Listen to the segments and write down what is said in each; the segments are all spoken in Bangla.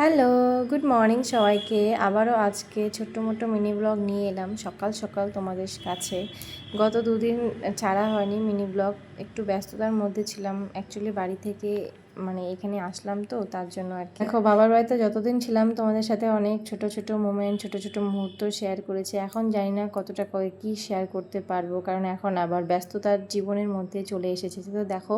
হ্যালো, গুড মর্নিং সবাইকে। আবারও আজকে ছোট্ট মোটো মিনি ব্লগ নিয়ে এলাম। সকাল সকাল তোমাদের কাছে। গত দুদিন ছাড়া হয়নি মিনি ব্লগ। একটু ব্যস্ততার মধ্যে ছিলাম। অ্যাকচুয়ালি বাড়ি থেকে মানে এখানে আসলাম তো, তার জন্য আর কি। দেখো, বাবার বাড়িতে যতদিন ছিলাম, তোমাদের সাথে অনেক ছোট ছোট মোমেন্ট ছোট ছোট মুহূর্ত শেয়ার করেছি। এখন জানি না কতটা কী শেয়ার করতে পারব, কারণ এখন আবার ব্যস্ততার জীবনের মধ্যে চলে এসেছে। তো দেখো,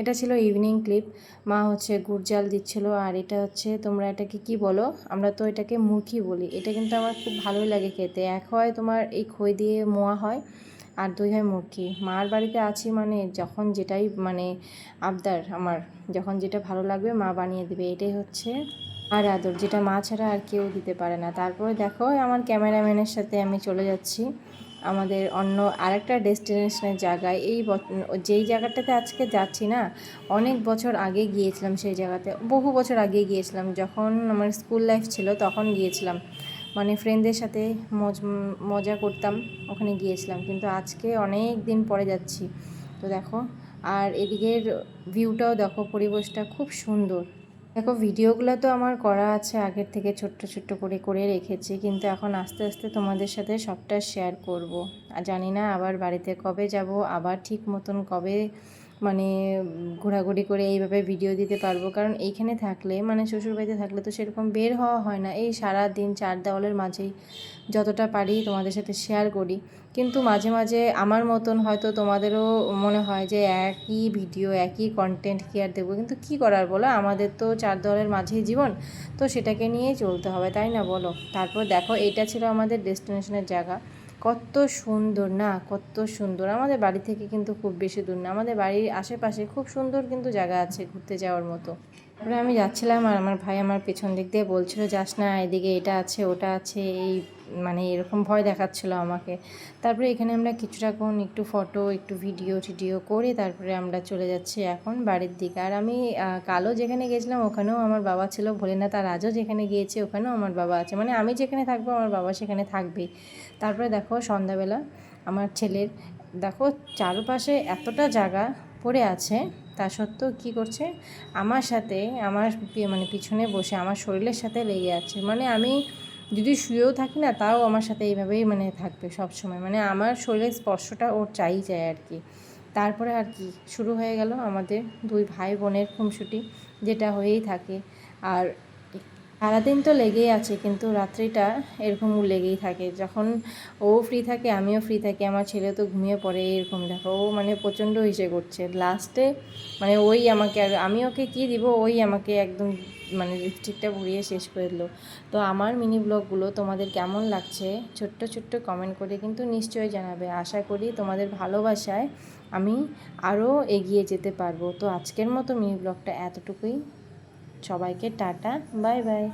এটা ছিল ইভিনিং ক্লিপ মা হচ্ছে গুড় জাল দিচ্ছিল, আর এটা হচ্ছে, তোমরা এটাকে কি বলো? আমরা তো এটাকে মুরকি বলি। এটা কিন্তু আমার খুব ভালোই লাগে খেতে। এক হয় তোমার এই খই দিয়ে মোয়া হয় আর দুই হয় মুরগি। মার বাড়িতে আছি মানে যখন যেটাই মানে আবদার আমার, যখন যেটা ভালো লাগবে মা বানিয়ে দেবে, এটাই হচ্ছে আর আদর, যেটা মা ছাড়া আর কেউ দিতে পারে না। তারপরে দেখো, আমার ক্যামেরাম্যানের সাথে আমি চলে যাচ্ছি আমাদের অন্য আরেকটা ডেস্টিনেশনের জায়গায়। এই যেই জায়গাটাতে আজকে যাচ্ছি না, অনেক বছর আগে গিয়েছিলাম সেই জায়গাতে। বহু বছর আগে গিয়েছিলাম। যখন আমার স্কুল লাইফ ছিল, তখন গিয়েছিলাম। মানে ফ্রেন্ডদের সাথে মজা করতাম, ওখানে গিয়েছিলাম। কিন্তু আজকে অনেক দিন পরে যাচ্ছি। তো দেখো, আর এদিকের ভিউটাও দেখো, পরিবেশটা খুব সুন্দর। দেখো ভিডিওগুলো তো আমার করা আছে, আগের থেকে ছোট্ট ছোট্ট করে করে রেখেছি। কিন্তু এখন আস্তে আস্তে তোমাদের সাথে সবটা শেয়ার করব। আর জানি না আবার বাড়িতে কবে যাব, আবার ঠিক মতন কবে মানে ঘোরাঘুরি করে এইভাবে ভিডিও দিতে পারব। কারণ এইখানে থাকলে মানে শ্বশুরবাড়িতে থাকলে তো সেরকম বের হওয়া হয় না। এই সারা দিন চার দেওয়ালের মাঝেই যতটা পারি তোমাদের সাথে শেয়ার করি। কিন্তু মাঝে মাঝে আমার মতন হয়তো তোমাদেরও মনে হয় যে একই ভিডিও একই কন্টেন্ট কি আর দেবো। কিন্তু কি করার বলো? আমাদের তো চার দেওয়ালের মাঝেই জীবন, তো সেটাকে নিয়েই চলতে হবে, তাই না বলো? তারপর দেখো, এটা ছিল আমাদের ডেস্টিনেশনের জায়গা। কত সুন্দর, না? কত সুন্দর। আমাদের বাড়ি থেকে কিন্তু খুব বেশি দূর না। আমাদের বাড়ির আশেপাশে খুব সুন্দর কিন্তু জায়গা আছে ঘুরতে যাওয়ার মতো। তারপরে আমি যাচ্ছিলাম আর আমার ভাই আমার পেছন দিক দিয়ে বলছিল, যাস না, এদিকে এটা আছে, ওটা আছে। এই মানে এরকম ভয় দেখাচ্ছিলো আমাকে। তারপরে এখানে আমরা কিছুটাক্ষণ একটু ফটো একটু ভিডিও টিডিও করে তারপরে আমরা চলে যাচ্ছি এখন বাড়ির দিকে। আর আমি কালো যেখানে গেছিলাম ওখানেও আমার বাবা ছিল, ভোলেনাথ আর আজও যেখানে গিয়েছে ওখানেও আমার বাবা আছে। মানে আমি যেখানে থাকব আমার বাবা সেখানে থাকবেই। তারপরে দেখো সন্ধ্যাবেলা আমার ছেলের, দেখো চারপাশে এতটা জায়গা পড়ে আছে তা সত্ত্বেও কী করছে? আমার সাথে, আমার মানে পিছনে বসে, আমার শরীরের সাথে লেগে আছে। মানে আমি যদি শুয়েও থাকি না, তাও আমার সাথে এইভাবেই মানে থাকবে সব সময় মানে আমার শরীরের স্পর্শটা ওর চাই যায় আর কি। তারপরে আর কি শুরু হয়ে গেল আমাদের দুই ভাই বোনের খুমসুটি যেটা হয়েই থাকে। আর সারাদিন তো লেগেই আছে, কিন্তু রাত্রিটা এরকম লেগেই থাকে। যখন ও ফ্রি থাকে, আমিও ফ্রি থাকি, আমার ছেলে তো ঘুমিয়ে পড়ে এরকম। দেখো, ও মানে প্রচণ্ড হিসে করছে। লাস্টে মানে ওই আমাকে আর আমি ওকে কী দিব, ওই আমাকে একদম মানে লিপস্টিকটা ভরিয়ে শেষ করে দিল। তো আমার মিনি ব্লগগুলো তোমাদের কেমন লাগছে, ছোট্ট ছোট্ট কমেন্ট করে কিন্তু নিশ্চয়ই জানাবে। আশা করি তোমাদের ভালোবাসায় আমি আরও এগিয়ে যেতে পারব। তো আজকের মতো মিনি ব্লগটা এতটুকুই। সবাইকে টাটা বাই বাই।